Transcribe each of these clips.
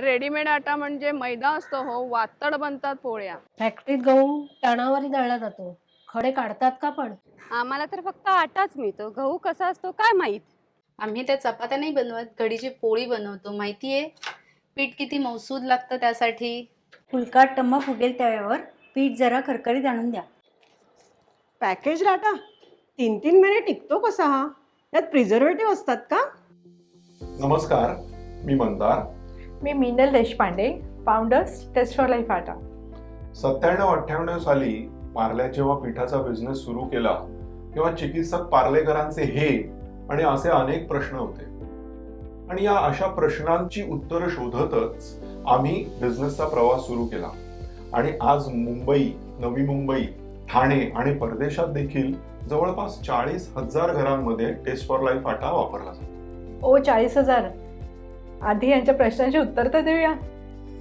Readymade आटा म्हणजे मैदा असतो हो वातड बनतात पोळ्या. फॅक्टरीत गहू टणावारी दळला जातो. खडे काढतात का पण? आम्हाला तर फक्त आटाच मिळतो. गहू कसा असतो काय माहीत? आम्ही त्या चपात्या नाही बनवत कढीची पोळी बनवतो. माहितीये? पीठ किती मौसूद लागतं त्यासाठी? फुलका टम्मा फुगेल त्यावर पीठ जरा खरखरीत आणून द्या. पॅकेज डाटा तीन तीन महिने टिकतो कसा हा? यात प्रिझर्वेटिव्ह असतात का? नमस्कार मी मंदार. मी Minal Deshpande founders test for life आटा सत्त्याण्णव अठ्ठ्याण्णव साली पार्ल्या जेव्हा पिठाचा बिझनेस सुरू केला तेव्हा चिकित्सक पार्लेकरांचे हे आणि असे अनेक प्रश्न होते. आणि या अशा प्रश्नांची उत्तरं शोधतच आम्ही बिझनेसचा प्रवास सुरू केला. आणि आज मुंबई नवी मुंबई ठाणे आणि परदेशात देखील जवळपास चाळीस हजार घरांमध्ये टेस्ट फॉर लाईफ आटा वापरला जातो. ओ चाळीस हजार. आधी यांच्या प्रश्नांची उत्तर तर देऊया.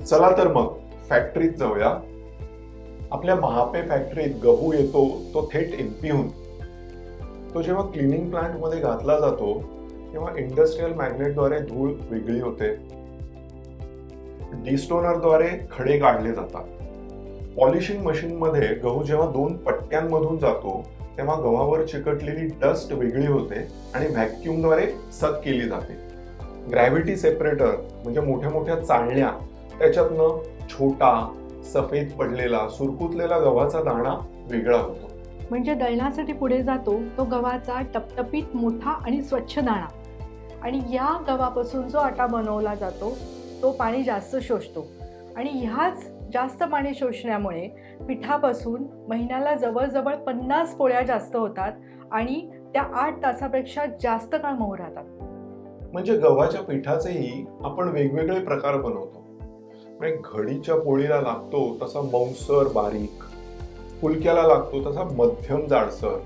चला तर मग फॅक्टरीत जाऊया. आपल्या महापे फॅक्टरीत गहू येतो तो थेट एमपीहून. तो जेव्हा क्लिनिंग प्लांटमध्ये घातला जातो तेव्हा इंडस्ट्रीयल मॅग्नेटद्वारे धूळ वेगळी होते. डिस्टोनरद्वारे खडे काढले जातात. पॉलिशिंग मशीनमध्ये गहू जेव्हा दोन पट्ट्यांमधून जातो तेव्हा गव्हावर चिकटलेली डस्ट वेगळी होते आणि व्हॅक्युमद्वारे सक केली जाते. ग्रॅव्हिटी सेपरेटर म्हणजे मोठ्या मोठ्या चाळण्या त्याच्यातनं छोटा सफेद पडलेला सुरकुतलेला गव्हाचा दाणा वेगळा होतो. म्हणजे दळण्यासाठी पुढे जातो तो गव्हाचा टपटपीत मोठा आणि स्वच्छ दाणा. आणि या गव्हापासून जो आटा बनवला जातो तो पाणी जास्त शोषतो. आणि ह्याच जास्त पाणी शोषण्यामुळे पिठापासून महिन्याला जवळजवळ पन्नास पोळ्या जास्त होतात आणि त्या आठ तासापेक्षा जास्त काळ मऊ राहतात. म्हणजे गव्हाच्या पिठाचेही आपण वेगवेगळे प्रकार बनवतो. म्हणजे घडीच्या पोळीला लागतो तसा मौसर बारीक. फुलक्याला लागतो तसा मध्यम जाडसर.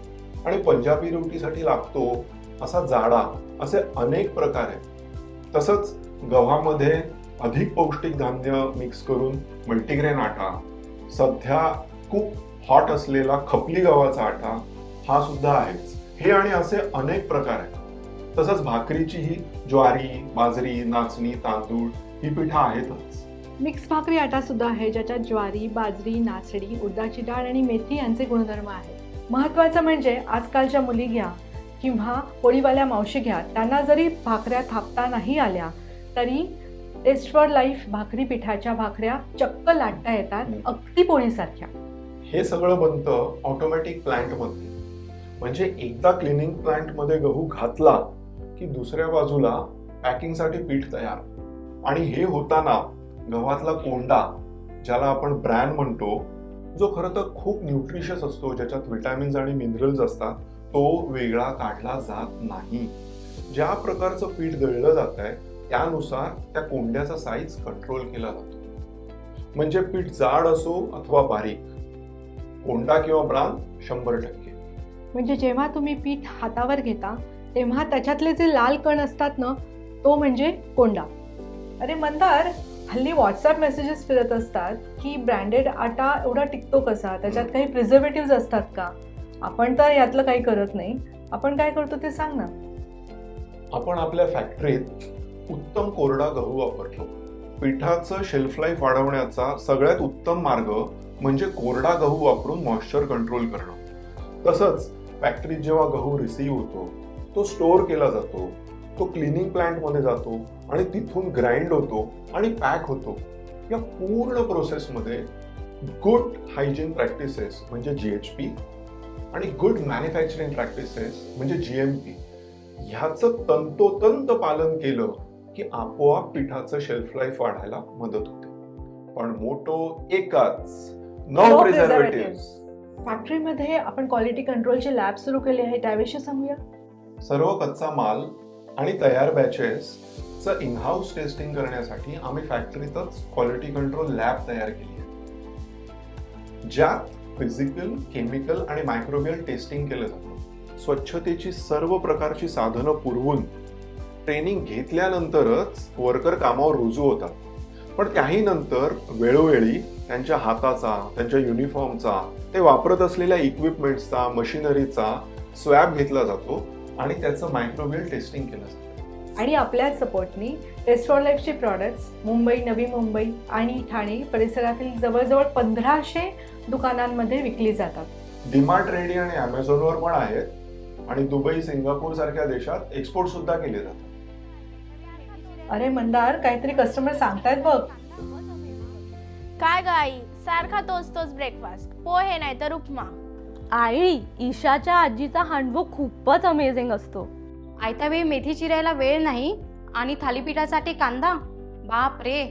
आणि पंजाबी रोटीसाठी लागतो असा जाडा. असे अनेक प्रकार आहेत. तसंच गव्हामध्ये अधिक पौष्टिक धान्य मिक्स करून मल्टीग्रेन आटा सध्या खूप हॉट असलेला खपली गव्हाचा आटा हा सुद्धा आहेच. हे आणि असे अनेक प्रकार आहेत. तसंच भाकरीचीही ज्वारी बाजरी नाचणी तांदूळ ही पिठं आहेतच. मिक्स भाकरी आटा सुद्धा आहे ज्याच्यात ज्वारी बाजरी नाचणी उडदाची डाळ आणि मेथी यांचे गुणधर्म आहेत. महत्त्वाचं म्हणजे आजकालच्या मुली घ्या किंवा पोळीवाल्या मावशी घ्या त्यांना जरी भाकऱ्या थापता नाही आल्या तरी टेस्ट फॉर लाईफ भाकरी पिठाच्या भाकऱ्या चक्क लाटता येतात अगदी पोळीसारख्या. हे सगळं बनतं ऑटोमॅटिक प्लांटमध्ये म्हणजे एकदा क्लिनिंग प्लांटमध्ये गहू घातला की दुसऱ्या बाजूला पॅकिंगसाठी पीठ तयार. आणि हे होताना गव्हातला कोंडा ज्याला आपण ब्रॅन म्हणतो जो खरं तर खूप न्यूट्रिशियस असतो ज्याच्यात विटॅमिन्स आणि मिनरल्स असतात तो वेगळा काढला जात नाही. ज्या प्रकारचं पीठ दळलं जात आहे त्यानुसार त्या कोंड्याचा साईज कंट्रोल केला जातो. म्हणजे पीठ जाड असो अथवा बारीक कोंडा किंवा ब्रान शंभर टक्के. म्हणजे जेव्हा तुम्ही पीठ हातावर घेता तेव्हा त्याच्यातले जे लाल कण असतात ना तो म्हणजे कोंडा. अरे मंदार हल्ली व्हॉट्सअप मेसेजेस फिरत असतात की ब्रँडेड आटा एवढा टिकतो कसा? त्याच्यात काही प्रिझर्वेटिव्ह असतात का? आपण तर यातलं काही करत नाही. आपण काय करतो ते सांग ना. आपण आपल्या फॅक्टरीत उत्तम कोरडा गहू वापरतो. पिठाचं शेल्फ लाईफ वाढवण्याचा सगळ्यात उत्तम मार्ग म्हणजे कोरडा गहू वापरून मॉइश्चर कंट्रोल करणं. तसंच फॅक्टरीत जेव्हा गहू रिसीव्ह होतो तो स्टोअर केला जातो तो क्लिनिंग प्लांटमध्ये जातो आणि तिथून ग्राइंड होतो आणि पॅक होतो. या पूर्ण प्रोसेसमध्ये गुड हायजीन प्रॅक्टिसेस म्हणजे जी एच पी आणि गुड मॅन्युफॅक्चरिंग प्रॅक्टिसेस म्हणजे जी एम पी ह्याचं तंतोतंत पालन केलं की आपोआप पिठाचं शेल्फ लाईफ वाढायला मदत होते. पण मोठो एकच नो प्रिझर्वेटिव्ह फॅक्टरीमध्ये आपण क्वालिटी कंट्रोलचे लॅब सुरू केले आहे त्याविषयी सांगूया? सर्व कच्चा माल आणि तयार बॅचेस च इनहाऊस टेस्टिंग करण्यासाठी आम्ही फॅक्टरीतच क्वालिटी कंट्रोल लॅब तयार केली आहे. ज्यात फिजिकल केमिकल आणि मायक्रोबियल टेस्टिंग केलं जातं. स्वच्छतेची सर्व प्रकारची साधनं पुरवून ट्रेनिंग घेतल्यानंतरच वर्कर कामावर रुजू होतात. पण त्याही नंतर वेळोवेळी त्यांच्या हाताचा त्यांच्या युनिफॉर्मचा ते वापरत असलेल्या इक्विपमेंट्सचा मशिनरीचा स्वॅब घेतला जातो. आणि त्याचं मायक्रोबियल टेस्टिंग केलं जातं. आणि आपल्या सपोर्टनी टेस्ट फॉर लाईफचे प्रॉडक्ट्स मुंबई नवी मुंबई आणि ठाणे परिसरातील जवळजवळ पंधराशे दुकानांमध्ये विकली जातात. डीमार्ट रेडी आणि अमेझॉनवर पण आहेत. आणि दुबई सिंगापूर सारख्या देशात एक्सपोर्ट सुद्धा केले जातात. अरे मंदार काहीतरी कस्टमर सांगतायत बघ. काय गाई? सारखा तोच तोच ब्रेकफास्ट पोहे नाही तर उपमा. आई ईशाच्या आजीचा हांडवो खूपच अमेझिंग असतो. आयत्या वेळी मेथी चिरायला वेळ नाही आणि थालीपीठासाठी कांदा? बाप रे.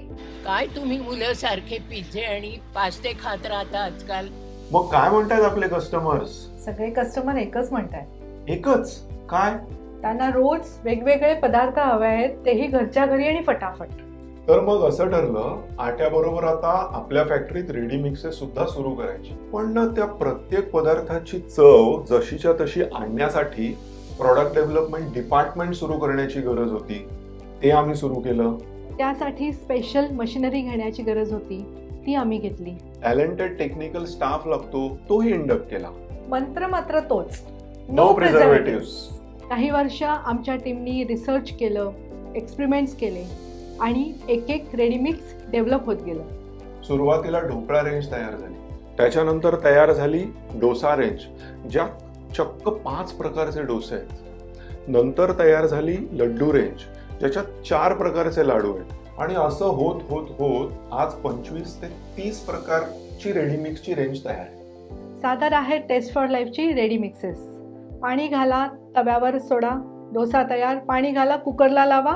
काय तुम्ही मुलं सारखे पिझ्झे आणि पास्ते खात राहता आजकाल? मग काय म्हणतात आपले कस्टमर्स सगळे कस्टमर एकच म्हणतायत. एकच? काय? त्यांना रोज वेगवेगळे पदार्थ हवे आहेत तेही घरच्या घरी आणि फटाफट. तर मग असं ठरलं आट्याबरोबर आता आपल्या फॅक्टरीत रेडी मिक्सेस सुद्धा सुरू करायचे. पण ना त्या प्रत्येक पदार्थाची चव जशीच्या तशी आणण्यासाठी प्रॉडक्ट डेव्हलपमेंट डिपार्टमेंट सुरू करण्याची गरज होती. ते आम्ही सुरू केलं. त्यासाठी स्पेशल मशिनरी घेण्याची गरज होती. ती आम्ही घेतली. टॅलेंटेड टेक्निकल स्टाफ लागतो तोही इंडक्ट केला. मंत्र मात्र तोच. नो प्रिझर्वेटिव्ह काही वर्ष आमच्या टीमनी रिसर्च केलं एक्सपेरिमेंट्स केले. आणि एक एक रेडीमिक्स डेव्हलप होत गेलं. सुरुवातीला ढोकळा रेंज तयार झाली. त्याच्यानंतर तयार झाली डोसा रेंज ज्या चक्क पाच प्रकारचे डोसे आहेत. नंतर तयार झाली लड्डू रेंज ज्याच्यात चार प्रकारचे लाडू आहेत. आणि असं होत होत होत आज पंचवीस ते तीस प्रकारची रेडीमिक्सची रेंज तयार आहे. सादर आहे टेस्ट फॉर लाईफची रेडी मिक्सेस पाणी घाला तव्यावर सोडा डोसा तयार पाणी घाला कुकरला लावा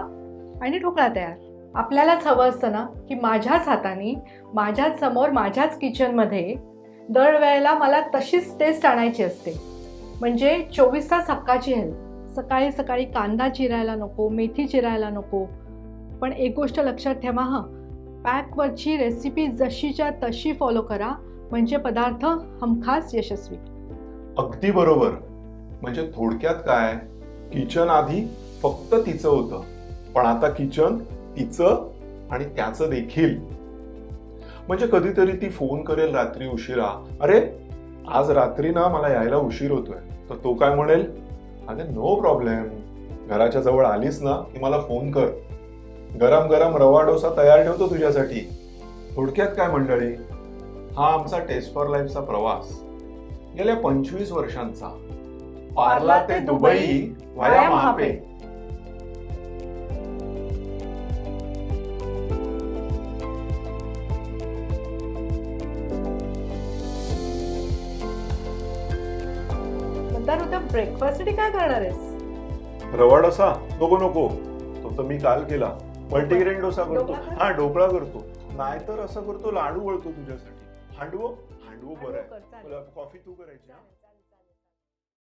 आणि ढोकळा तयार. आपल्यालाच हवं असतं ना की माझ्याच हाताने माझ्याच समोर माझ्याच किचनमध्ये दरवेळेला मला तशीच टेस्ट आणायची असते. म्हणजे चोवीस तास हक्काची हेल्प सकाळी सकाळी कांदा चिरायला नको मेथी चिरायला नको. पण एक गोष्ट लक्षात ठेवा हां. पॅकवरची रेसिपी जशीच्या तशी फॉलो करा. म्हणजे पदार्थ हमखास यशस्वी. अगदी बरोबर. म्हणजे थोडक्यात काय? किचन आधी फक्त तिचं होतं. पण आता किचन तिचं आणि त्याचं देखील. म्हणजे कधीतरी ती फोन करेल रात्री उशिरा अरे आज रात्री ना मला यायला उशीर होतोय. तर तो काय म्हणेल? अरे नो प्रॉब्लेम घराच्या जवळ आलीस ना की मला फोन कर. गरम गरम रवा डोसा तयार ठेवतो तुझ्यासाठी. थोडक्यात काय मंडळी? हा आमचा टेस्ट फॉर लाईफचा प्रवास. गेल्या पंचवीस वर्षांचा. पार्ला ते दुबई वाया महापे. उद्या ब्रेकफास्टसाठी काय करणार आहेस? रवा डोसा? नको नको. तो तर मी काल केला. मल्टीग्रेन डोसा करतो? हा ढोकळा करतो. नाहीतर असं करतो लाडू वळतो तुझ्यासाठी. हांडवो? हांडवो बरं आहे. कॉफी तू करायची?